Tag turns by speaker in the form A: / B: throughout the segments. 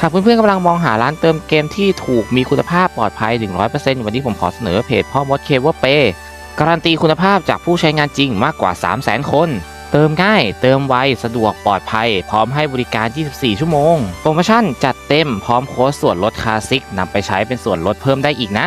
A: หากเพื่อนๆกำลังมองหาร้านเติมเกมที่ถูกมีคุณภาพปลอดภัย 100%วันนี้ผมขอเสนอเพจพ่อมดเคเวอร์เปการันตีคุณภาพจากผู้ใช้งานจริงมากกว่า 300,000 คน เติมง่าย เติมไว สะดวกปลอดภัย พร้อมให้บริการ 24 ชั่วโมง โปรโมชั่นจัดเต็มพร้อมโค้ดส่วนลดคลาสสิกนำไปใช้เป็นส่วนลดเพิ่มได้อีกนะ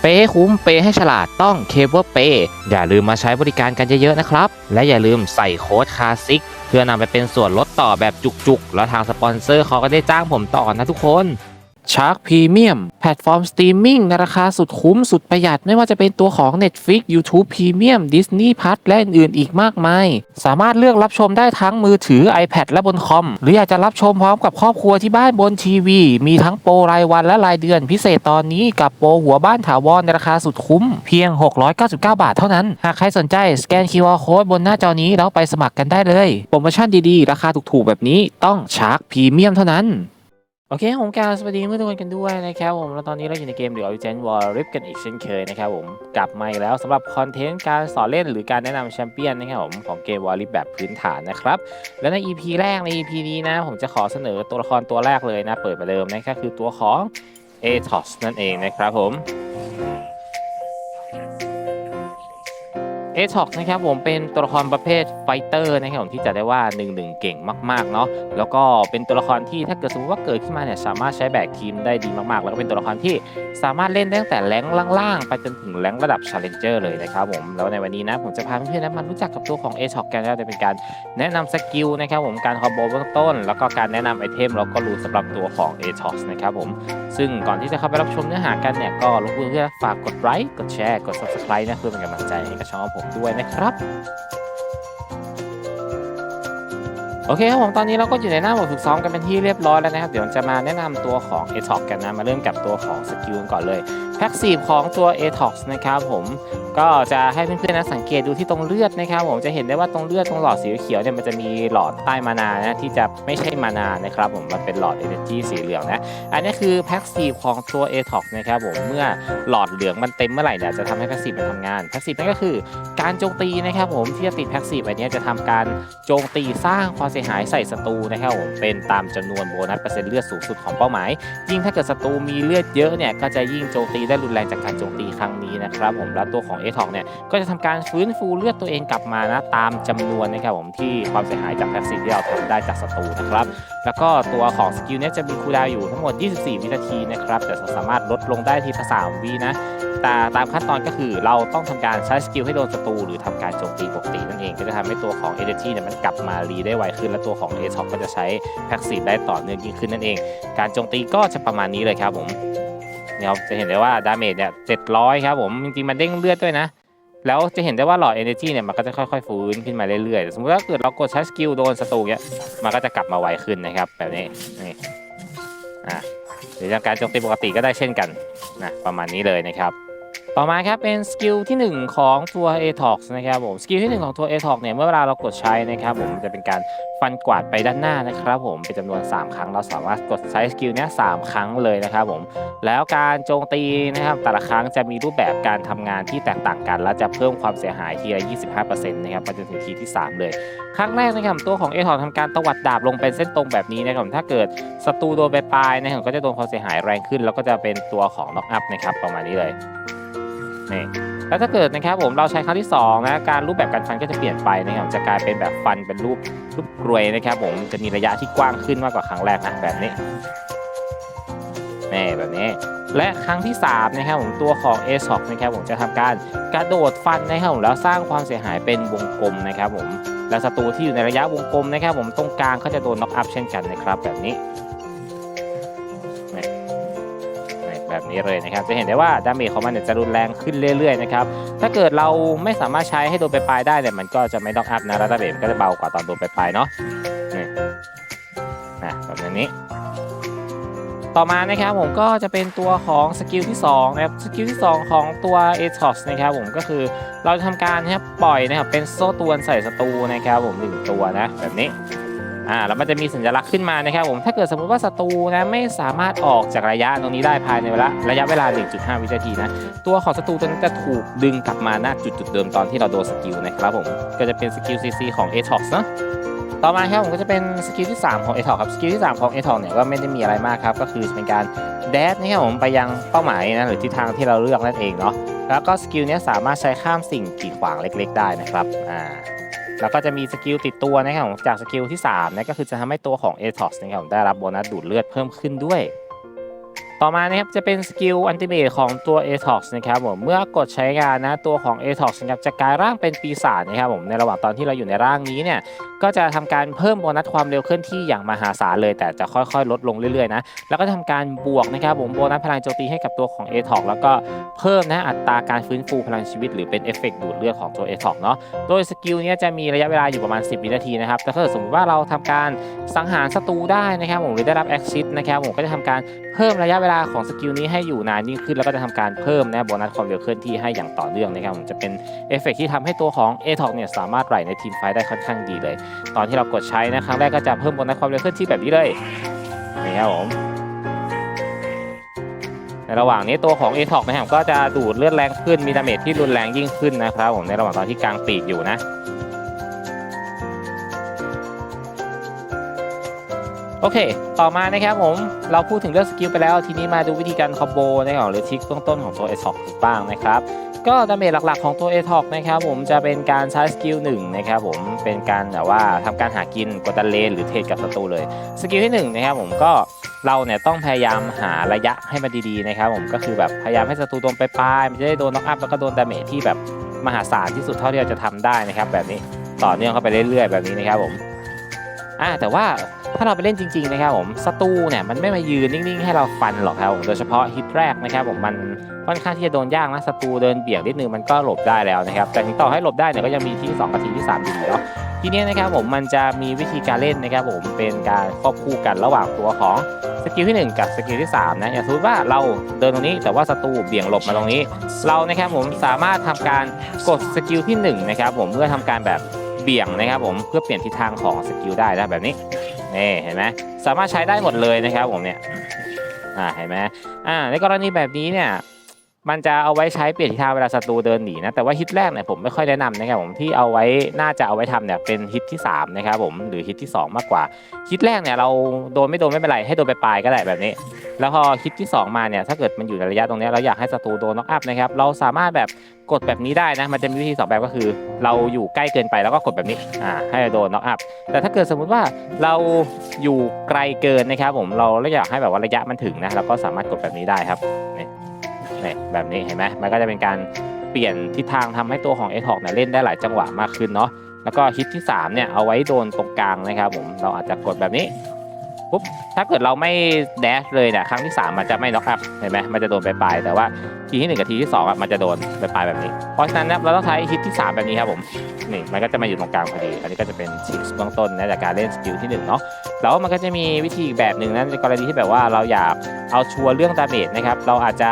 A: เปย์ให้คุ้มเปย์ให้ฉลาดต้องเคเบิลเปย์อย่าลืมมาใช้บริการกันเยอะๆนะครับ และอย่าลืมใส่โค้ดคลาสสิกเพื่อนำไปเป็นส่วนลดต่อแบบจุกๆ แล้วทางสปอนเซอร์เขาก็ได้จ้างผมต่อนะทุกคน ชาร์ k พรีเมียมแพลตฟอร์มสตรีมมิ่งในราคาสุดคุ้มสุดประหยัดไม่ว่าจะเป็นตัวของ Netflix YouTube Premium Disney Plus และอื่นๆอีกมากมาย สามารถเลือกรับชมได้ทั้งมือถือ iPad และบนคอม หรืออยากจะรับชมพร้อมกับครอบครัวที่บ้านบนทีวี มีทั้งโปรรายวันและรายเดือนพิเศษตอนนี้กับโปรหัวบ้านถาวรในราคาสุดคุ้ม เพียง 699 บาทเท่านั้น หากใครสนใจสแกน QR Code บนหน้าจอนี้แล้วไปสมัครกันได้เลยโปรโมชั่นดีๆ ราคาถูกๆแบบนี้ต้องชาร์ k พรีเมียมเท่านั้น โอเคผมกาวสวัสดีเมื่อทุกคนกันด้วยนะครับผมแล้วตอนนี้เราอยู่ในเกมเดี๋ยวเจนวอลริปกันอีกเช่นเคยนะครับผมกลับมาอีกแล้วสำหรับคอนเทนต์การสอนเล่นหรือการแนะนำแชมเปี้ยนนะครับผมของเกมวอลริปแบบพื้นฐานนะครับ และใน EP แรกใน EP นี้นะ ผมจะขอเสนอตัวละครตัวแรกเลยนะ เปิดประเดิมนะก็คือตัวของ a t o s นั่นเองนะครับผม อช็อกนะครับผมเป็นตัวละครประเภทไฟเตอร์นะครับผมที่จะได้ว่า1นึเก่งมากๆเนาะแล้วก็เป็นตัวละครที่ถ้าเกิดสมมติว่าเกิดขึ้นมาเนี่ยสามารถใช้แบกทีมได้ดีมากๆ แล้วก็เป็นตัวละครที่สามารถเล่นได้ตั้งแต่แรงล่างๆ ไปจนถึงแรงระดับ Challenger เลยนะครับผมแล้วในวันนี้นะผมจะพาเพื่อนๆนะมารู้จักกับตัวของ a อช็อกกันแล้วจะเป็นการแนะนำสกิลนะครับผมการคอมโบเบื้องต้น แล้วก็การแนะนำไอเทมแล้วก็รูสำหรับตัวของ a อช็อกนะครับผมซึ่งก่อนที่จะเข้าไปรับชมเนื้อหากันเนี่ยก็รบกวนเพื่อนฝากกดไลค์กดแชร์กด subscribe นะเพื่อเป็นกำลังใจให้กับช่องผมด้วยนะครับโอเคครับผมตอนนี้เราก็อยู่ในหน้าบทฝึกซ้อมกันเป็นที่เรียบร้อยแล้วนะครับ เดี๋ยวจะมาแนะนำตัวของ a t o x กันนะ มาเริ่มกับตัวของสกิลก่อนเลย แพ็กซีฟของตัว a t o x นะครับผมก็จะให้เพื่อนๆนะสังเกตดูที่ตรงเลือดนะครับผมจะเห็นได้ว่าตรงเลือดตรงหลอดสีเขียวเนี่ยมันจะมีหลอดใต้มานานะที่จะไม่ใช่มานานะครับผมมันเป็นหลอด energy สีเหลืองนะอันนี้คือแพ็กซีฟของตัว a t o x นะครับผมเมื่อหลอดเหลืองมันเต็มเมื่อไหร่เนี่ยจะทำให้แพ็กซีฟมันทำงานแพ็กซีฟนั่นก็คือการโจมตีนะครับผมที่จะติดแพ็กซีฟอันนี้จะทำการโจมตีสร้างความเสียหายใส่ศัตรูนะครับผมเป็นตามจำนวนโบนัสเปอร์เซ็นต์เลือดสูงสุดของเป้าหมายยิ่งถ้าเกิดศัตรูมีเลือดเยอะเนี่ยก็จะยิ่งโจมตีได้รุนแรงจากการโจมตีครั้งนี้นะครับผมแล้วตัวของ a t o x เนี่ยก็จะทำการฟื้นฟูเลือดตัวเองกลับมานะตามจำนวนนะครับผมที่ความเสียหายจากแพ็กซีฟที่เราทำได้จากศัตรูนะครับแล้วก็ตัวของสกิลเนี้จะมีคูลดาวอยู่ทั้งหมด 24 วินาทีนะครับแต่สามารถลดลงได้ทีละ3วินะแต่ตามขั้นตอนก็คือเราต้องทำการใช้สกิลให้โดนศัตรูหรือทำการโจมตีปกตินั่นเองก็จะทำให้ตัวของ Energy เนี่ยมันกลับมารีได้ไวขึ้น และตัวของ a t o ก็จะใช้แพ็กซีได้ต่อเนื่องยิ่งขึ้นนั่นเอง การโจมตีก็จะประมาณนี้เลยครับผม นี่ยครับจะเห็นได้ว่าดาเมจเนี่ยเจ็ดร้อยครับผมจริงๆมันเด้งเลือดด้วยนะ แล้วจะเห็นได้ว่าหลอดเอเนจีเนี่ยมันก็จะค่อยๆฟื้นขึ้นมาเรื่อยๆ สมมติว่าเกิดเรากดใช้สกิลโดนศัตรูเนี่ยมันก็จะกลับมาไวขึ้นนะครับแบบนี้นี่อะหรือจากการโจมตีปกติก็ได้เช่นกันนะประมาณนี้เลยนะครับ ต่อมาครับเป็นสกิลที่ 1 ของตัว a t o x นะครับผมสกิลที่ 1 ของตัว a t o x เนี่ยเมื่อเวลาเรากดใช้นะครับผมจะเป็นการฟันกวาดไปด้านหน้านะครับผมเป็นจำนวน 3 ครั้งเราสามารถกดใช้สกิลนี้ยสครั้งเลยนะครับผมแล้วการโจมตีนะครับแต่ละครั้งจะมีรูปแบบการทำงานที่แตกต่างกัน และจะเพิ่มความเสียหายทีละ25%นะครับไปจนถึงทีที่ 3 เลย ครั้งแรกนะครับตัวของ a t o x ทำการตวัดดาบลงเป็นเส้นตรงแบบนี้นะครับถ้าเกิดศัตรูโดนไปปลายนะครับก็จะโดนความเสียหายแรงขึ้น แล้วก็จะเป็นตัวของน็อกอัพนะครับประมาณนี้เลย นี่แล้วถ้าเกิดนะครับผมเราใช้ครั้งที่2นะการรูปแบบการฟันก็จะเปลี่ยนไปนะครับจะกลายเป็นแบบฟันเป็นรูปรูปกรวยนะครับผมจะมีระยะที่กว้างขึ้นมากกว่าครั้งแรกนะแบบนี้นี่แบบนี้ และครั้งที่3นะครับผมตัวของ a อ o x นะครับผมจะทำการกระโดดฟันนะครับผมแล้วสร้างความเสียหายเป็นวงกลมนะครับผมและศัตรูที่อยู่ในระยะวงกลมนะครับผมตรงกลางเขาจะโดนน็อกอัพเช่นกันนะครับแบบนี้ นี้เลยนะครับ จะเห็นได้ว่าดาเมจของมันเนี่ยจะรุนแรงขึ้นเรื่อยๆนะครับ ถ้าเกิดเราไม่สามารถใช้ให้โดนไปปลายได้เนี่ยมันก็จะไม่ต้องอัพนะแล้วดาเมจมันก็จะเบากว่าตอนโดนไปปลายเนาะนี่นะแบบนี้ ต่อมานะครับผมก็จะเป็นตัวของสกิลที่2นะครับสกิลที่ 2 ของตัว a t o x นะครับผมก็คือเราจะทำการนะครับปล่อยนะครับเป็นโซ่ตวนใส่ศัตรูนะครับผมหนึ่งตัวนะแบบนี้ อ่าแล้วมันจะมีสัญลักษณ์ขึ้นมานะครับผมถ้าเกิดสมมุติว่าศัตรูนะไม่สามารถออกจากระยะตรงนี้ได้ภายในเวลาระยะเวลา 1.5 วินาทีนะตัวของศัตรูตัวนั้นจะถูกดึงกลับมาหน้าจุดจุดเดิมตอนที่เราโดนสกิลนะครับผมก็จะเป็นสกิล CC ของ a t o x เนะต่อมาครับผมก็จะเป็นสกิลที่ 3 ของ a t o ครับสกิลที่ 3 ของ a t o เนี่ยก็ไม่ได้มีอะไรมากครับก็คือเป็นการแดดนะครับผมไปยังเป้าหมายนะหรือทิศทางที่เราเลือกนั่นเองเนาะแล้วก็สกิลนี้สามารถใช้ข้ามสิ่งกีดขวางเล็ก ๆ ได้นะครับอ่า แล้วก็จะมีสกิลติดตัวนะครับจากสกิลที่3นะก็คือจะทำให้ตัวของ a t o นะครับได้รับโบนัสดูดเลือดเพิ่มขึ้นด้วย ต่อมานะครับจะเป็นสกิลอันติเมทของตัว a t o x นะครับผมเมื่อกดใช้งานนะตัวของ a t o x นะครับจะกลายร่างเป็นปีศาจนะครับผมในระหว่างตอนที่เราอยู่ในร่างนี้เนี่ยก็จะทำการเพิ่มโบนัสความเร็วเคลื่อนที่อย่างมหาศาลเลย แต่จะค่อยๆ ลดลงเรื่อยๆนะแล้วก็ทำการบวกนะครับผมโบนัสพลังโจมตีให้กับตัวของ a t o x แล้วก็เพิ่มนะอัตราการฟื้นฟูพลังชีวิต หรือเป็นเอฟเฟกต์ดูดเลือดของตัว a t o x เนาะโดยสกิลนี้จะมีระยะเวลาอยู่ประมาณ 10 วินาทีนะครับแต่ถ้าสมมติว่าเราทำการสังหารศัตรูได้นะครับผมหรือได้รับแอคซิสนะครับผมก็จะทำการ พิ่มระยะเวลาของสกิลนี้ให้อยู่นานยิ่งขึ้น แล้วก็จะทำการเพิ่มนะโบนัสความเร็วเคลื่อนที่ให้อย่างต่อเนื่องนะครับผมจะเป็นเอฟเฟกต์ที่ทำให้ตัวของ a t o x เนี่ยสามารถไหลในทีมไฟได้ค่อนข้างดีเลย ตอนที่เรากดใช้นะครั้งแรกก็จะเพิ่มโบนัสความเร็วเคลื่อนที่แบบนี้เลยนี่ครับผมในระหว่างนี้ตัวของ a t o x นะครับก็จะดูดเลือดแรงขึ้นมีดาเมจที่รุนแรงยิ่งขึ้นนะครับผมในระหว่างตอนที่กลางปีกอยู่นะ โอเค ต่อมานะครับผม เราพูดถึงเรื่องสกิลไปแล้ว ทีนี้มาดูวิธีการคอมโบในะครับหรือทริคเบื้องต้นของตัว a t o x บ้างนะครับ ก็ดาเมจหลักๆของตัว a t o x นะครับผมจะเป็นการใช้สกิลหนึ่งนะครับผมเป็นการแบบว่าทำการหากินกดดันเลนหรือเทรดกับศัตรูเลย สกิลที่หนึ่งนะครับผมก็เราเนี่ยต้องพยายามหาระยะให้มันดีๆนะครับผมก็คือแบบพยายามให้ศัตรูโดนไปปลายๆมันจะได้โดนน็อกอัพแล้วก็โดนดาเมจที่แบบมหาศาลที่สุดเท่าที่เราจะทำได้นะครับแบบนี้ต่อเนื่องเข้าไปเรื่อยๆแบบนี้นะครับผม อ่าแต่ว่าถ้าเราไปเล่นจริงๆนะครับผมศัตรูเนี่ยมันไม่มายืนนิ่งๆให้เราฟันหรอกครับผมโดยเฉพาะฮิตแรกนะครับผมมันค่อนข้างที่จะโดนยากนะศัตรูเดินเบี่ยงนิดนึงมันก็หลบได้แล้วนะครับแต่ถึงต่อให้หลบได้เนี่ยก็ยังมีที่2กับทีที่3อยู่เนาะทีนี้นะครับผมมันจะมีวิธีการเล่นนะครับผมเป็นการควบคู่กันระหว่างตัวของสกิลที่ 1 กับสกิลที่3นะอย่างสมมติว่าเราเดินตรงนี้แต่ว่าศัตรูเบี่ยงหลบมาตรงนี้ เรานะครับผมสามารถทำการกดสกิลที่1นะครับผมเพื่อทำการแบบ เบี่ยงนะครับผมเพื่อเปลี่ยนทิศทางของสกิลได้นะแบบนี้นี่เห็นไหมสามารถใช้ได้หมดเลยนะครับผมเนี่ยอ่าเห็นไหมอ่าในกรณีแบบนี้เนี่ยมันจะเอาไว้ใช้เปลี่ยนทิศทางเวลาศัตรูเดินหนีนะแต่ว่าฮิตแรกเนี่ยผมไม่ค่อยแนะนำนะครับผมที่เอาไว้น่าจะเอาไว้ทำเนี่ยเป็นฮิตที่3นะครับผมหรือฮิตที่ 2 มากกว่าฮิตแรกเนี่ยเราโดนไม่โดนไม่เป็นไรให้โดนไปปลายก็ได้แบบนี้ แล้วพอฮิตที่ 2 มาเนี่ยถ้าเกิดมันอยู่ในระยะตรงนี้เราอยากให้ศัตรูโดนน็อกอัพนะครับเราสามารถแบบกดแบบนี้ได้นะมันจะมีวิธีสองแบบก็คือ เราอยู่ใกล้เกินไปแล้วก็กดแบบนี้อ่าให้โดนน็อกอัพแต่ถ้าเกิดสมมุติว่าเราอยู่ไกลเกินนะครับผมเราอยากให้แบบว่าระยะมันถึงนะเราก็สามารถกดแบบนี้ได้ครับนี่นี่แบบนี้เห็นไหมมันก็จะเป็นการเปลี่ยนทิศทางทำให้ตัวของ a อ o เนี่ยเล่นได้หลายจังหวะมากขึ้นเนาะแล้วก็ฮิตที่3เนี่ยเอาไว้โดนตรงกลางนะครับผมเราอาจจะกดแบบนี้ ปุ๊บถ้าเกิดเราไม่แดชเลยเนี่ยครั้งที่ 3 มันจะไม่น็อกอัพเห็นไหมมันจะโดนไปปลายๆแต่ว่าทีที่ 1 กับทีที่2อะมันจะโดนไปปลายๆแบบนี้ เพราะฉะนั้นนะเราต้องใช้ฮิตที่ 3 แบบนี้ครับผมนี่มันก็จะมาอยู่ตรงกลางพอดีอันนี้ก็จะเป็นชิปเบื้องต้นนะจากการเล่นสกิลที่1เนาะแล้วมันก็จะมีวิธีแบบหนึ่งนะในกรณีที่แบบว่าเราอยากเอาชัวร์เรื่องดาเมจนะครับเราอาจจะ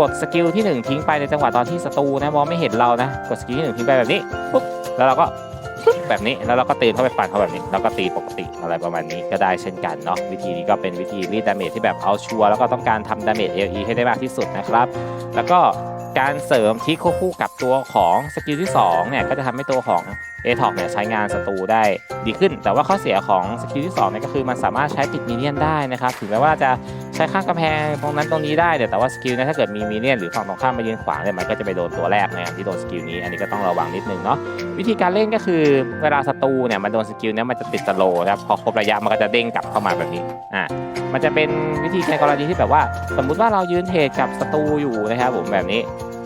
A: กดสกิลที่ 1 ทิ้งไปในจังหวะตอนที่ศัตรูนะมองไม่เห็นเรานะกดสกิลที่1ทิ้งไปแบบนี้ปุ๊บแล้วเราก็ แบบนี้ แล้วเราก็ตีนเข้าไปฟันเขาแบบนี้ แล้วก็ตีปกติอะไรประมาณนี้ก็ได้เช่นกันเนาะวิธีนี้ก็เป็นวิธีรีดดาเมจที่แบบเอาชัวร์แล้วก็ต้องการทำดาเมจเอให้ได้มากที่สุดนะครับ แล้วก็ การเสริมที่ควบคู่กับตัวของสกิลที่2เนี่ยก็จะทำให้ตัวของ a t o เนี่ยใช้งานศัตรูได้ดีขึ้น แต่ว่าข้อเสียของสกิลที่2เนี่ยก็คือมันสามารถใช้ติดมินเนียนได้นะครับถึงแม้ว่าจะใช้ข้างกำแพงตรงนั้นตรงนี้ได้เนี่ยแต่ว่าสกิลเนี่ยถ้าเกิดมีมินเนียนหรือฝั่งตรงข้ามมายืนขวางเนี่ยมันก็จะไปโดนตัวแรกนะครับที่โดนสกิลนี้อันนี้ก็ต้องระวังนิดนึงเนาะวิธีการเล่นก็คือเวลาศัตรูเนี่ยมันโดนสกิลเนี่ยมันจะติดสโลครับพอครบระยะมันก็จะเด้งกลับเข้ามาแบบนี้อ่า มันจะเป็นวิธีในกรณีที่แบบว่า สมมุติว่าเรายืนเทรดกับศัตรูอยู่นะครับผมแบบนี้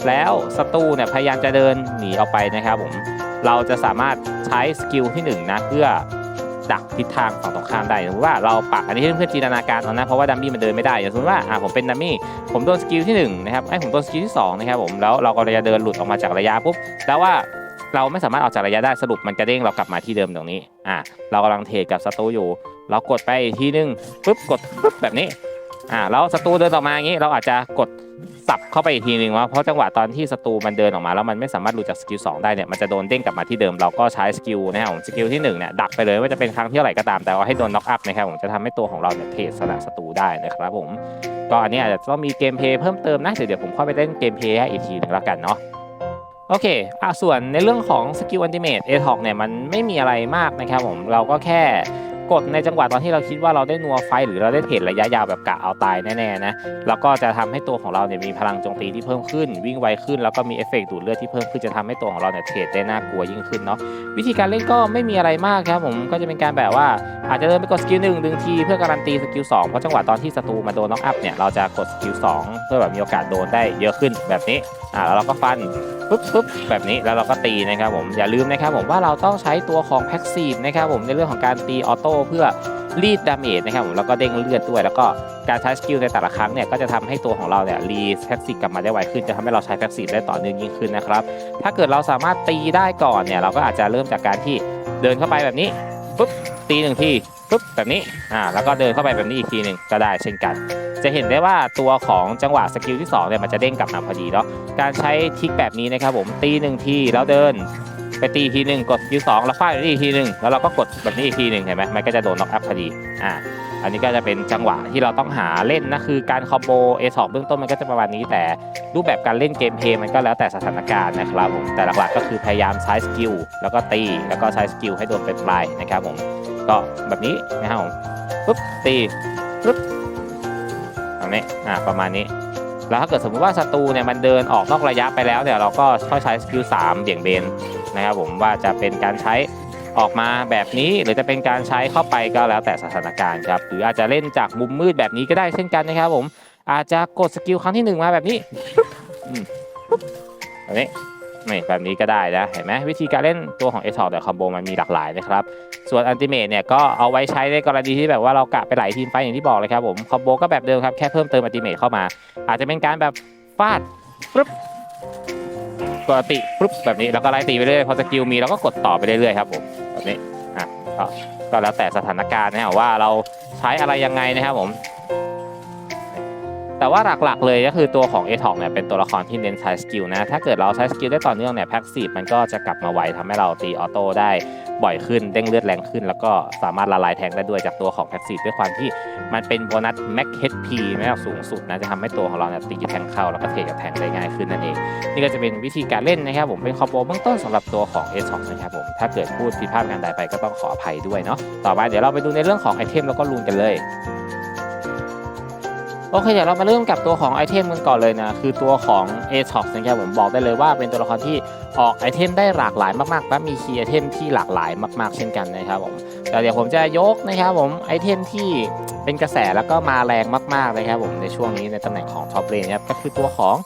A: แล้วศัตรูเนี่ยพยายามจะเดินหนีออกไปนะครับผมเราจะสามารถใช้สกิลที่หนึ่งนะเพื่อดักทิศทางฝั่งตรงข้ามได้สมมติว่าเราปักอันนี้เพื่อนๆจินตนาการเอานะเพราะว่าดัมมี่มันเดินไม่ได้อย่างสมมติว่าอ่าผมเป็นดัมมี่ผมโดนสกิลที่หนึ่งนะครับไอ้ผมโดนสกิลที่สองนะครับผมแล้วเราก็จะเดินหลุดออกมาจากระยะปุ๊บแล้วว่า เราไม่สามารถออกจากระยะได้สรุปมันจะเด้งเรากลับมาที่เดิมตรงนี้อะเรากำลังเทรดกับศัตรูอยู่ เรากดไปอีกทีนึงปุ๊บกดปุ๊บแบบนี้อ่าแล้วศัตรูเดินออกมาอย่างนี้ เราอาจจะกดสับเข้าไปอีกทีนึงว่าเพราะจังหวะตอนที่ศัตรูมันเดินออกมาแล้วมันไม่สามารถหลุดจากสกิลสองได้เนี่ยมันจะโดนเด้งกลับมาที่เดิมเราก็ใช้สกิลนะครับผมสกิลที่หนึ่งเนี่ยดักไปเลยว่าจะเป็นครั้งที่เท่าไหร่ก็ตามแต่ว่าให้โดนน็อกอัพนะครับผมจะทำให้ตัวของเราเนี่ยเทรดสละศัตรูได้นะครับผมก็อันนี้อาจจะต้องมีเกมเพลย์เพิ่มเติมนะเดี๋ยวผมเข้าไปเล่นเกมเพย์ให้อีกทีนึงแล้วกันเนาะ โอเคอะส่วนในเรื่องของสกิลอันติเมตเอทอกเนี่ยมันไม่มีอะไรมากนะครับผมเราก็แค่ กดในจังหวะตอนที่เราคิดว่าเราได้นัวไฟหรือเราได้เทรดระยะยาวแบบกะเอาตายแน่ๆนะแล้วก็จะทำให้ตัวของเราเนี่ยมีพลังโจมตีที่เพิ่มขึ้น วิ่งไวขึ้นแล้วก็มีเอฟเฟกต์ดูดเลือดที่เพิ่มขึ้นจะทำให้ตัวของเราเนี่ยเทรดได้น่ากลัวยิ่งขึ้นเนาะวิธีการเล่นก็ไม่มีอะไรมากครับผมก็จะเป็นการแบบว่าอาจจะเดินไปกดสกิลหนึ่งดึงทีเพื่อการันตีสกิลสองเพราะจังหวะตอนที่ศัตรูมาโดนน็อกอัพเนี่ยเราจะกดสกิลสองเพื่อแบบมีโอกาสโดนได้เยอะขึ้นแบบนี้อ่าแล้วเราก็ฟันปุ๊บปุ๊บแบบนี้แล้วเราก็ตีนะครับผมอย่าลืมนะครับผมว่าเราต้องใช้ตัวของแพ็กซีฟนะครับผมในเรื่องของการตีออโต้เพื่อรีดดาเมจนะครับผมแล้วก็เด้งเลือดด้วย แล้วก็การใช้สกิลในแต่ละครั้งเนี่ยก็จะทำให้ตัวของเราเนี่ยรีแพ็กซีกลับมาได้ไวขึ้นจะทำให้เราใช้แพ็กซีได้ต่อเนื่องยิ่งขึ้นนะครับถ้าเกิดเราสามารถตีได้ก่อนเนี่ยเราก็อาจจะเริ่มจากการที่เดินเข้าไปแบบนี้ปุ๊บตีหนึ่งทีปุ๊บแบบนี้อ่าแล้วก็เดินเข้าไปแบบนี้อีกทีหนึ่งก็ได้เช่นกัน จะเห็นได้ว่าตัวของจังหวะสกิลที่2เนี่ยมันจะเด้งกลับมาพอดีเนาะการใช้ทิกแบบนี้นะครับผมตีหนึ่งทีแล้วเดิน ไปตีทีหนึ่งกดสกิลสองแล้วฟาดไปอีกทีหนึ่งแล้วเราก็กดแบบนี้อีกทีหนึ่งเห็นไหมมันก็จะโดนน็อกอัพพอดีอ่าอันนี้ก็จะเป็นจังหวะที่เราต้องหาเล่นนะคือการคอมโบเอสองเบื้องต้นมันก็จะประมาณนี้แต่รูปแบบการเล่นเกมเพลย์มันก็แล้วแต่สถานการณ์นะครับผมแต่หลักๆก็คือพยายามใช้สกิลแล้วก็ตีแล้วก็ใช้สกิลให้โดนเป็นปลายนะครับผมก็แบบนี้นะครับผมปุ๊บตีปุ๊บแบบนี้อ่าประมาณนี้ แล้วถ้าเกิดสมมติว่าศัตรูเนี่ยมันเดินออกนอกระยะไปแล้วเนี่ยเราก็ค่อยใช้สกิล3เบี่ยงเบน นะครับผมว่าจะเป็นการใช้ออกมาแบบนี้หรือจะเป็นการใช้เข้าไปก็แล้วแต่สถานการณ์ครับหรืออาจจะเล่นจากมุมมืดแบบนี้ก็ได้เช่นกันนะครับผมอาจจะกดสกิลครั้งที่หนึ่งมาแบบนี้แบบนี้นี่แบบนี้ก็ได้นะเห็นไหมวิธีการเล่นตัวของเอทอแต่คอมโบมันมีหลากหลายนะครับส่วนอันติเมทเนี่ยก็เอาไว้ใช้ในกรณีที่แบบว่าเรากะไปหลายทีมไปอย่างที่บอกเลยครับผมคอมโบก็แบบเดิมครับแค่เพิ่มเติมอันติเมทเข้ามา อาจจะเป็นการแบบฟาดปุ๊บ กติปุ๊บแบบนี้แล้วก็ไล่ตีไปเรื่อยพอสกิลมีเราก็กดต่อไปเรื่อยๆครับผมแบบนี้อะก็ก็แล้วแต่สถานการณ์นะครับว่าเราใช้อะไรยังไงนะครับผม แต่ว่าหลักๆเลยก็คือตัวของ a t o เนี่ยเป็นตัวละครที่เน้นใช้สกิลนะ ถ้าเกิดเราใช้สกิลได้ต่อเนื่องเนี่ยแพ็กซีฟมันก็จะกลับมาไวทำให้เราตีออโต้ได้บ่อยขึ้นเด้งเลือดแรงขึ้น แล้วก็สามารถละลายแทงได้ด้วยจากตัวของแพ็กซีฟด้วยความที่มันเป็นโบนัสแม็กเฮดพีไม่เอาสูงสุดนะจะทำให้ตัวของเราเนี่ยตีแทงเข้าแล้วก็เทกับแทงได้ง่ายขึ้นนั่นเอง นี่ก็จะเป็นวิธีการเล่นนะครับผมเป็นคอมโบเบื้องต้นสำหรับตัวของ a 2นะครับผมถ้าเกิดพูดผิดพลาดการใดไปก็ต้องขออภัยด้วยเนาะต่อไปเดี๋ยวเราไปดูในเรื่องของไอเทมแล้วก็รูนกันเลย โอเคเดี๋ยวเรามาเริ่มกับตัวของไอเทมกันก่อนเลยนะ คือตัวของ a t o x นะครับผมบอกได้เลยว่าเป็นตัวละครที่ออกไอเทมได้หลากหลายมากๆและมีคีย์ไอเทมที่หลากหลายมาก ๆ เช่นกันนะครับผมแต่เดี๋ยวผมจะยกนะครับผมไอเทมที่เป็นกระแสแล้วก็มาแรงมากๆนะครับผมในช่วงนี้ในตำแหน่งของท็อปเลนครับก็คือตัวของ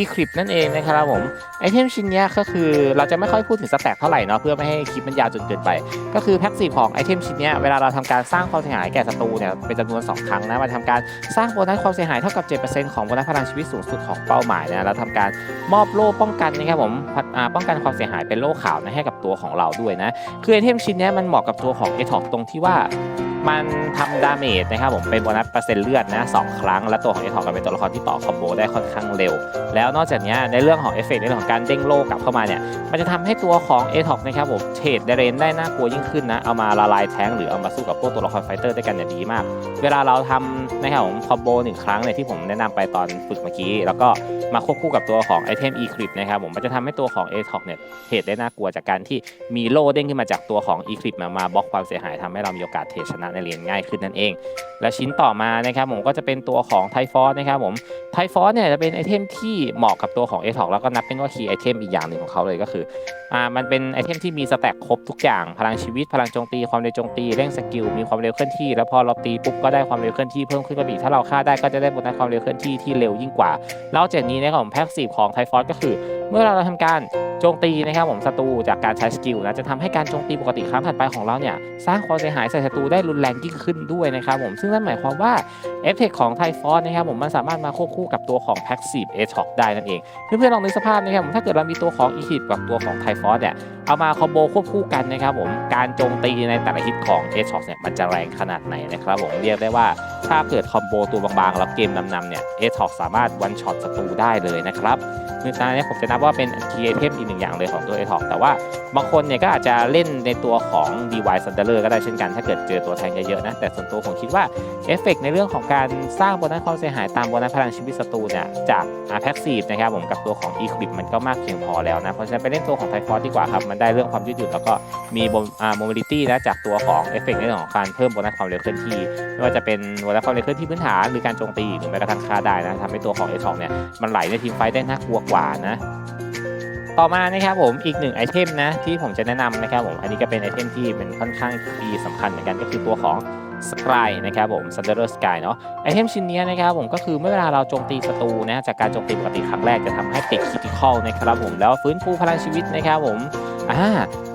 A: e c r i p นั่นเองนะครับผมไอเทมชิ้นนี้ก็คือเราจะไม่ค่อยพูดถึงสแต็กเท่าไหร่เนาะเพื่อไม่ให้คลิปมันยาวจนเกินไป ก็คือแพ็กซีของไอเทมชิ้นนี้เวลาเราทำการสร้างความเสียหายแก่ศัตรูเนี่ยเป็นจำนวน 2 ครั้งนะมาทำการสร้างโบนัสความเสียหายเท่ากับ 7%ของโบนัสพลังชีวิตสูงสุดของเป้าหมายนะแล้วทำการมอบโล่ป้องกันนะครับผมป้องกันความเสียหายเป็นโล่ขาวนะให้กับตัวของเราด้วยนะคือไอเทมชิ้นนี้มันเหมาะกับตัวของเอทอกตรงที่ว่า มันทำดาเมจนะครับผมเป็นโบนัสเปอร์เซ็นต์เลือดนะสองครั้ง และตัวของเอทอกเป็นตัวละครที่ต่อคอมโบได้ค่อนข้างเร็ว แล้วนอกจากนี้ในเรื่องของเอฟเฟกต์ในเรื่องของการเด้งโล่กลับเข้ามาเนี่ยมันจะทำให้ตัวของเอทอกนะครับผมเทรดเดเรนได้น่ากลัวยิ่งขึ้นนะเอามาละลายแท้งหรือเอามาสู้กับพวกตัวละครไฟเตอร์ได้กันเนี่ยดีมาก เวลาเราทำนะครับผมคอมโบหนึ่งครั้งเนี่ยที่ผมแนะนำไปตอนฝึกเมื่อกี้ แล้วก็มาควบคู่กับตัวของไอเทม E-Clip นะครับผมมันจะทำให้ตัวของ a t o เนี่ยเทรดได้น่ากลัวจากการที่มีโล่เด้งขึ้นมาจากตัวของ E-Clip มามาบล็อกความเสียหายทำให้เรามีโอกาสเทรดชนะในเลนง่ายขึ้นนั่นเอง และชิ้นต่อมานะครับผมก็จะเป็นตัวของไทฟอสนะครับผมไทฟอสเนี่ยจะเป็นไอเทมที่เหมาะกับตัวของ a t o แล้วก็นับเป็นว่าคีย์ไอเทมอีกอย่างหนึ่งของเขาเลยก็คืออ่ามันเป็นไอเทมที่มีสแต็กครบทุกอย่างพลังชีวิตพลังโจมตีความเร็วโจมตีเร่งสกิลมีความเร็วเคลื่อนที่แล้วพอเราตีปุ๊บก็ได้ความเร็วเคลื่อนที่เพิ่มขึ้นไปอีกถ้าเราฆ่าได้ก็จะได้โบนัสความเร็วเคลื่อนที่ที่เร็วยิ่งกว่าแล้วจากนี้นะครับผมแพ็กซีฟของไทฟอสก็คือ เมื่อเราทำการโจมตีนะครับผมศัตรูจากการใช้สกิลนะจะทำให้การโจมตีปกติครั้งถัดไปของเราเนี่ยสร้างความเสียหายใส่ศัตรูได้รุนแรงยิ่งขึ้นด้วยนะครับผมซึ่งนั่นหมายความว่าเอฟเฟกของไทฟอสนะครับผมมันสามารถมาควบคู่กับตัวของแพ็กซีฟเอช็อได้นั่นเองเพื่อนๆลองนึกสภาพนะครับผมถ้าเกิดเรามีตัวของอีคิปกับตัวของไทฟอสเนี่ยเอามาคอมโบควบคู่กันนะครับผมการโจมตีในแต่ละฮิตของเอช็อเนี่ยมันจะแรงขนาดไหนนะครับผมเรียกได้ว่าถ้าเกิดคอมโบตัวบางๆ แล้วเกมนำๆเนี่ยเอทอกสามารถวันช็อตศัตรูได้เลยนะครับคือตอนนี้ผมจะนับว่าเป็นคีย์ไอเทมอีกหนึ่งอย่างเลยของตัวเอทอกแต่ว่าบางคนเนี่ยก็อาจจะเล่นในตัวของ DY s u n d e r ก็ได้เช่นกันถ้าเกิดเจอตัวแทงเยอะๆนะ แต่ส่วนตัวผมคิดว่าเอฟเฟกในเรื่องของการสร้างโบนัสความเสียหายตามโบนัสพลังชีวิตศัตรูเนี่ยจากอาแพ็กซีฟนะครับผมกับตัวของ e q l i p มันก็มากเพียงพอแล้วนะ เพราะฉะนั้นไปเล่นตัวของไทฟอสดีกว่าครับ มันได้เรื่องความยืดหยุ่นแล้วก็มีโมอ่าโมบิลิตี้นะจากตัวของเอฟเฟกในเรื่องของการเพิ่มโบนัสความเร็วเคลื่อนที่ไม่ว่าจะเป็นโบนัสความเร็วเคลื่อนที่พื้นฐานหรือการโจมตีหรือแม้กระทั่งฆ่าได้นะทำให้ตัวของเอทองเนี่ยมันไหลในทีมไฟท์ได้น่ากลัวกว่านะต่อมานะครับผมอีกหนึ่งไอเทมนะที่ผมจะแนะนำนะครับผมอันนี้ก็เป็นไอเทมที่เป็นค่อนข้างดีสำคัญเหมือนกันก็คือตัวของสกายนะครับผม s u n d e r Sky เนาะไอเทมชิ้นนี้นะครับผมก็คือเมื่อเวลาเราโจมตีศัตรูนะจากการโจมตีปกติครั้งแรกจะทำให้ติดคิติคอลนะครับผมแล้วฟื้นฟูพลังชีวิตนะครับผมอ่า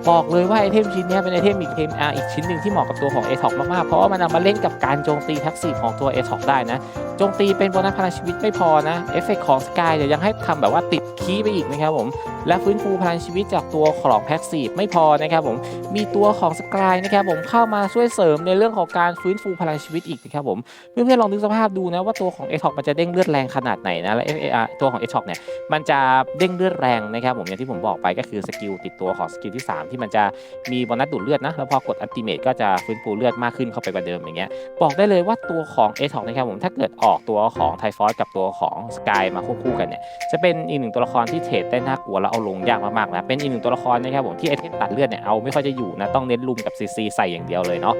A: บอกเลยว่าไอเทมชิ้นนี้เป็นไอเทมอีกเทมอ่าอีกชิ้นหนึ่งที่เหมาะกับตัวของ a t o มากๆ เพราะว่ามันนำมาเล่นกับการโจมตีทักษะของตัว a t o ได้นะ โจมตีเป็นโบนัสพลังชีวิตไม่พอนะ เอฟเฟกของสกายเดี๋ยวยังให้ทำแบบว่าติดคีย์ไปอีกนะครับผม และฟื้นฟูพลังชีวิตจากตัวของแพ็กซีฟไม่พอนะครับผม มีตัวของสกายนะครับผมเข้ามาช่วยเสริมในเรื่องของการฟื้นฟูพลังชีวิตอีกนะครับผม เพื่อนๆลองนึกสภาพดูนะว่าตัวของเอทอกมันจะเด้งเลือดแรงขนาดไหนนะ และ FAR ตัวของเอทอกเนี่ย มันจะเด้งเลือดแรงนะครับผมอย่างที่ผมบอกไปก็คือสกิลติดตัวของสกิลที่ 3ที่มันจะมีโบนัสดูดเลือดนะ แล้วพอกดอัลติเมทก็จะฟื้นฟูเลือดมากขึ้นเข้าไปกว่าเดิมอย่างเงี้ย บอกได้เลยว่าตัวของ a อ o นะครับผมถ้าเกิดออกตัวของไทฟอสกับตัวของสกายมาควบคู่กันเนี่ยจะเป็นอีกหนึ่งตัวละครที่เทรดได้น่ากลัวแล้วเอาลงยากมากๆนะเป็นอีกหนึ่งตัวละครนะครับผมที่ไอเทมตัดเลือดเนี่ยเอาไม่ค่อยจะอยู่นะต้องเน้นลุมกับซีซีใส่อย่างเดียวเลยเนาะ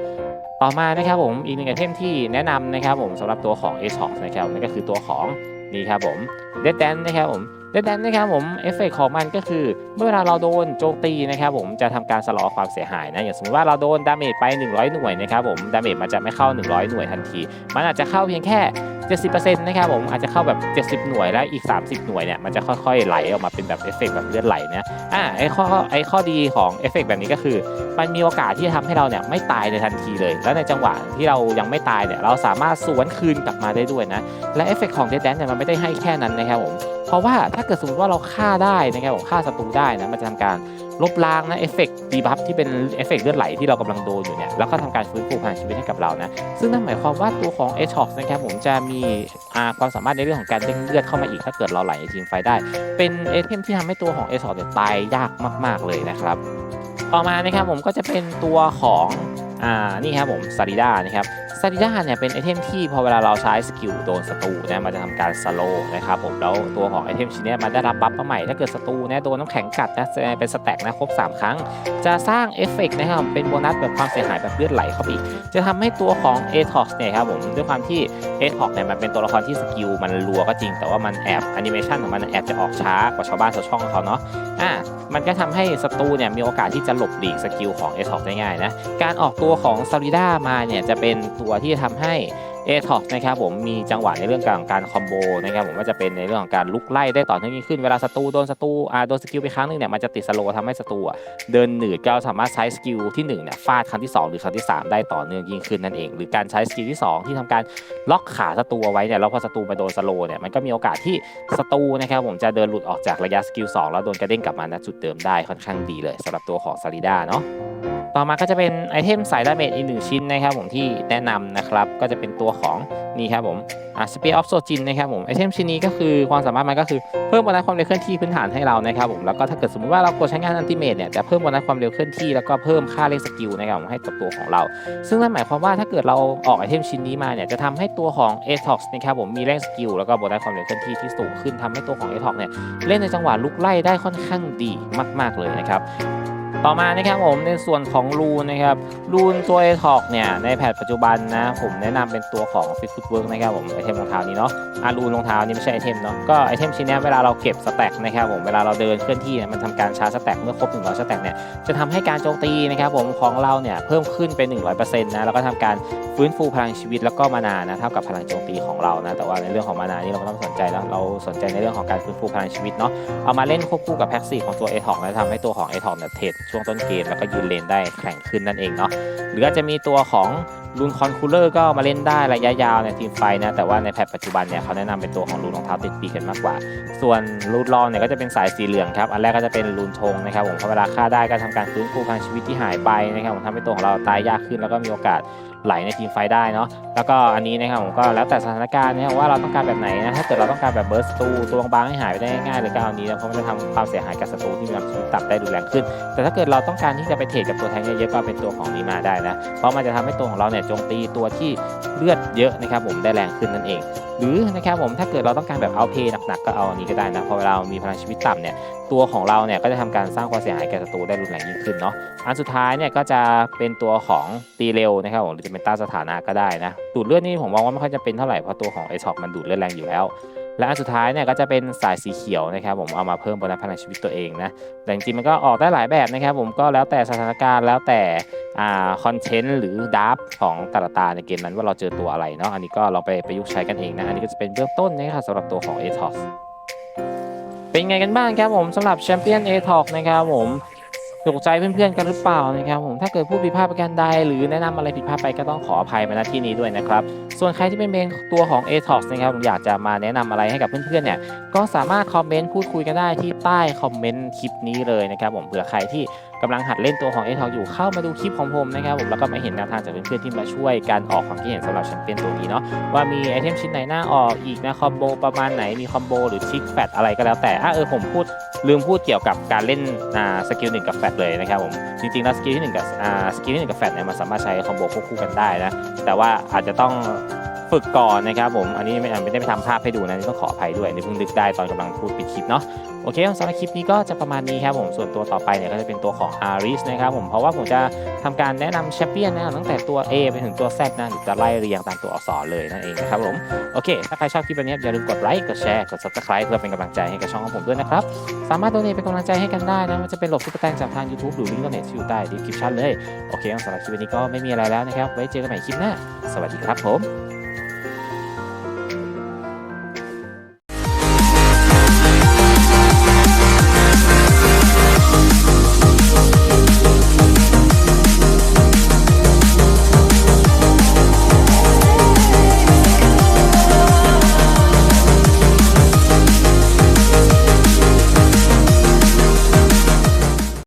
A: ต่อมานะครับผมอีกหนึ่งไอเทมที่แนะนำนะครับผมสำหรับตัวของ a อ o นะครับนั่นก็คือตัวของนี่ครับผมเดดแดนนะครับผม ดดแดนนะครับผมเอฟเฟกของมันก็คือ เมื่อเวลาเราโดนโจมตีนะครับผมจะทำการสลอความเสียหายนะอย่างสมมติว่าเราโดนดาเมจไป 100 หน่วยนะครับผมดาเมจมันจะไม่เข้า 100 หน่วยทันที มันอาจจะเข้าเพียงแค่ 70%นะครับผมอาจจะเข้าแบบ 70 หน่วยแล้วอีก 30 หน่วยเนี่ยมันจะค่อยๆไหลออกมาเป็นแบบเอฟเฟกแบบเลือดไหลเนี่ยอ่าไอข้อไอข้อดีของเอฟเฟกแบบนี้ก็คือ มันมีโอกาสที่จะทำให้เราเนี่ยไม่ตายในทันทีเลย แล้วในจังหวะที่เรายังไม่ตายเนี่ยเราสามารถสวนคืนกลับมาได้ด้วยนะและเอฟเฟกของเดดแดนเนี่ยมันไม่ได้ให้แค่นั้นนะครับผม ราะว่าถ้าเกิดสมมติว่าเราฆ่าได้นะครับฆ่าศัตรูได้นะมันจะทำการลบล้างนะเอฟเฟกต์ดีบัฟที่เป็นเอฟเฟกต์เลือดไหลที่เรากำลังโดนอยู่เนี่ยแล้วก็ทำการฟื้นฟูพลังชีวิตให้กับเรานะซึ่งนั่นหมายความว่าตัวของเอชอ x นะครับผมจะมีความสามารถในเรื่องของการเด้งเลือดเข้ามาอีกถ้าเกิดเราไหลในทีมไฟได้ เป็นไอเทมที่ทำให้ตัวของเอชอ x เนี่ยตายยากมาก ๆเลยนะครับต่อมานะครับผมก็จะเป็นตัวของอ่านี่ครับผมซาริด้านะครับ ซาริด้าเนี่ยเป็นไอเทมที่พอเวลาเราใช้สกิลโดนศัตรูเนี่ยมันจะทำการสโลนะครับผมแล้วตัวของไอเทมชิ้นเนี้มันได้รับบัฟมาใหม่ ถ้าเกิดศัตรูเนี่ยโดนน้ำแข็งกัดนะเป็นสแต็กนะครบ 3 ครั้ง จะสร้างเอฟเฟกต์นะครับเป็นโบนัสแบบความเสียหายแบบเลือดไหลเข้าไปอีก จะทำให้ตัวของ a t o x เนี่ยครับผมด้วยความที่ a t o x เนี่ยมันเป็นตัวละครที่สกิลมันรัวก็จริง แต่ว่ามันแอบแอนิเมชันของมันแอบจะออกช้ากว่าชาวบ้านชาวช่องเขาเนาะอ่ามันก็ทำให้ศัตรูเนี่ยมีโอกาสที่จะหลบหลีกสกิลของ a t o x ได้ง่ายนะการออกตัวของซาริด้ามาเนี่ยจะเป็นตัวที่จะทำให้ a t o x นะครับผมมีจังหวะในเรื่องของการคอมโบนะครับผมว่าจะเป็นในเรื่องของการลุกไล่ได้ต่อเนื่องยิ่งขึ้นเวลาศัตรูโดนศัตรูอ่าโดนสกิลไปครั้งหนึงเนี่ยมันจะติดสโลว์ทำให้ศัตรูเดินหนืดก็สามารถใช้สกิลที่1เนี่ยฟาดครั้งที่ 2 หรือครั้งที่ 3 ได้ต่อเนื่องยิ่งขึ้นนั่นเอง หรือการใช้สกิลที่ 2 ที่ทำการล็อกขาศัตรูเอาไว้เนี่ยแล้วพอศัตรูมาโดนสโลว์เนี่ยมันก็มีโอกาสที่ศัตรูนะครับผมจะเดินหลุดออกจากระยะสกิล2แล้วโดนกระเด้งกลับมาณจุดเดิมได้ค่อนข้างดีเลยสำหรับตัวของซาริดาเนาะ ต่อมาก็จะเป็นไอเทมสายดาเมจอีกหนึ่งชิ้นนะครับผมที่แนะนำนะครับก็จะเป็นตัวของนี่ครับผมอ่าสเปียร์ออฟโซจินนะครับผมไอเทมชิ้นนี้ก็คือความสามารถมันก็คือเพิ่มโบนัสความเร็วเคลื่อนที่พื้นฐานให้เรานะครับผมแล้วก็ถ้าเกิดสมมติว่าเรากดใช้งานอันติเมทเนี่ยจะเพิ่มโบนัสความเร็วเคลื่อนที่แล้วก็เพิ่มค่าเลขสกิลนะครับผมให้กับตัวของเรา ซึ่งนั่นหมายความว่าถ้าเกิดเราออกไอเทมชิ้นนี้มาเนี่ยจะทำให้ตัวของ a t o x นะครับผมมีแรงสกิลแล้วก็โบนัสความเร็วเคลื่อนที่ที่สูงขึ้นทำให้ตัวของ a t o x เนี่ยเล่นในจังหวะลุกไล่ได้ค่อนข้างดีมาก ๆเลยนะครับ ต่อมานะครับผมในส่วนของรูนนะครับรูนตัว a t o เนี่ยในแพทปัจจุบันนะผมแนะนำเป็นตัวของ Fit Footwork นะครับผมไอเทมรองเท้านี้เนาะอารูนรองเท้านี้ไม่ใช่ไอเทมเนาะก็ไอเทมชิ้นเนี้เวลาเราเก็บสแต็กนะครับผมเวลาเราเดินเคลื่อนที่เนี่ยมันทำการชาร์จสแต็กเมื่อครบ100สแต็กเนี่ยจะทำให้การโจมตีนะครับผมของเราเนี่ยเพิ่มขึ้นเป็น 100%นะแล้วก็ทำการฟื้นฟูพลังชีวิตแล้วก็มานานะเท่ากับพลังโจมตีของเรานะแต่ว่าในเรื่องของมานานี่เราไม่ต้องสนใจแล้วเราสนใจในเรื่องของการฟื้นฟูพลังชีวิตเนาะเอามาเล่นควบคู่กับแพ็กซี่ของตัว a t o แล้วทำให้ตัวของ a t o เนี่ยเทรดช่วงต้นเกมแล้วก็ยืนเลนได้แข่งขึ้นนั่นเองเนาะหรืออาจจะมีตัวของลูนคอนคูลเลอร์ก็มาเล่นได้ระยะยาวในทีมไฟนะ แต่ว่าในแพทปัจจุบันเนี่ยเขาแนะนำเป็นตัวของลูนรองเท้าติดปีกันมากกว่า ส่วนลูนรองเนี่ยก็จะเป็นสายสีเหลืองครับ อันแรกก็จะเป็นลูนธงนะครับผมพอเวลาฆ่าได้ก็ทำการฟื้นฟูพลังชีวิตที่หายไปนะครับผมทำให้ตัวของเราตายยากขึ้นแล้วก็มีโอกาส ไหลในทีมไฟได้เนาะแล้วก็อันนี้นะครับผมก็แล้วแต่สถานการณ์นะครับว่าเราต้องการแบบไหนนะถ้าเกิดเราต้องการแบบเบิร์สตูตัวบางๆให้หายไปได้ง่ายเลยก็เอาอันนี้นะเพราะมันจะทำความเสียหายกับศัตรูที่มีความชีวิตต่ำได้รุนแรงขึ้น แต่ถ้าเกิดเราต้องการที่จะไปเทรดกับตัวแทงเยอะๆก็เป็นตัวของนี้มาได้นะเพราะมันจะทำให้ตัวของเราเนี่ยโจมตีตัวที่เลือดเยอะนะครับผมได้แรงขึ้นนั่นเองหรือนะครับผมถ้าเกิดเราต้องการแบบเอาเพย์หนักๆก็เอาอันนี้ก็ได้นะพอเวลามีพลังชีวิตต่ำเนี่ยตัวของเราเนี่ยก็จะทำการสร้างความเสียหายแก่ศัตรูได้รุนแรงยิ่งขึ้นเนาะอันสุดท้ายเนี่ยก็จะเป็นตัวของตีเร็วนะครับผมหรือจะเป็นต้านสถานะก็ได้นะดูดเลือดนี่ผมมองว่าไม่ค่อยจะเป็นเท่าไหร่เพราะตัวของไอช็อกมันดูดเลือดแรงอยู่แล้ว และอันสุดท้ายเนี่ยก็จะเป็นสายสีเขียวนะครับผมเอามาเพิ่มโบนัสพลังชีวิตตัวเองนะแต่จริงๆมันก็ออกได้หลายแบบนะครับผมก็แล้วแต่สถานการณ์แล้วแต่อ่าคอนเทนต์หรือดับของแต่ละตาในเกมนั้นว่าเราเจอตัวอะไรเนาะอันนี้ก็เราไปประยุกต์ใช้กันเองนะอันนี้ก็จะเป็นเบื้องต้นนะครับสำหรับตัวของ a t o s เป็นไงกันบ้างครับผมสำหรับแชมเปี้ยน a t o s นะครับผม ถูกใจเพื่อนๆกันหรือเปล่านะครับผมถ้าเกิดพูดผิดพลาดประการใด หรือแนะนำอะไรผิดพลาดไปก็ต้องขออภัยมาณที่นี้ด้วยนะครับ ส่วนใครที่เป็นเมนตัวของ a t o x นะครับผมอยากจะมาแนะนำอะไรให้กับเพื่อนๆเนี่ยก็สามารถคอมเมนต์พูดคุยกันได้ที่ใต้คอมเมนต์คลิปนี้เลยนะครับผมเผื่อใครที่ กำลังหัดเล่นตัวของ a t o x อยู่เข้ามาดูคลิปของผมนะครับผมแล้วก็มาเห็นแนวทางจากเพื่อนๆที่มาช่วยการออกความคิดเห็นสำหรับแชมเปี้ยนตัวนี้เนาะว่ามีไอเทมชิ้นไหนน่าออกอีกนะคอมโบประมาณไหนมีคอมโบหรือชิกแฟตอะไรก็แล้วแต่อะเออผมพูดลืมพูดเกี่ยวกับการเล่นอ่าสกิลหนึ่งกับแฟตเลยนะครับผมจริงๆแล้วสกิลที่หนึ่งกับอ่าสกิลที่หนึ่งกับแฟตเนี่ยมันสามารถใช้คอมโบควบคู่กันได้นะแต่ว่าอาจจะต้อง ฝึกก่อนนะครับผม อันนี้ไม่ได้ไปทำภาพให้ดูนะนี่ต้องขออภัยด้วยอันนี่เพิ่งนึกได้ตอนกำลังพูดปิดคลิปเนาะโอเคสำหรับคลิปนี้ก็จะประมาณนี้ครับผมส่วนตัวต่อไปเนี่ยก็จะเป็นตัวของ Aris นะครับผมเพราะว่าผมจะทำการแนะนำแชมเปี้ยนนะตั้งแต่ตัว A ไปถึงตัว Z นะหรือจะไล่เรียงตามตัวอักษรเลยนั่นเองนะครับผมโอเค ถ้าใครชอบคลิปแบบนี้อย่าลืมกดไลค์กดแชร์กด subscribe เพื่อเป็นกำลังใจให้กับช่องของผมด้วยนะครับสามารถโดเนทเป็นกำลังใจให้กันได้นะมันจะเป็นหลดซุปเปอร์แตงจากทาง YouTube หรือลิงก์โดเนทที่อยู่ใต้ดีคริปชั่นเลยโอเคสำหรับคลิปนี้ก็ไม่มีอะไรแล้วนะครับไว้เจอกันใหม่คลิปหน้าสวัสดีครับผม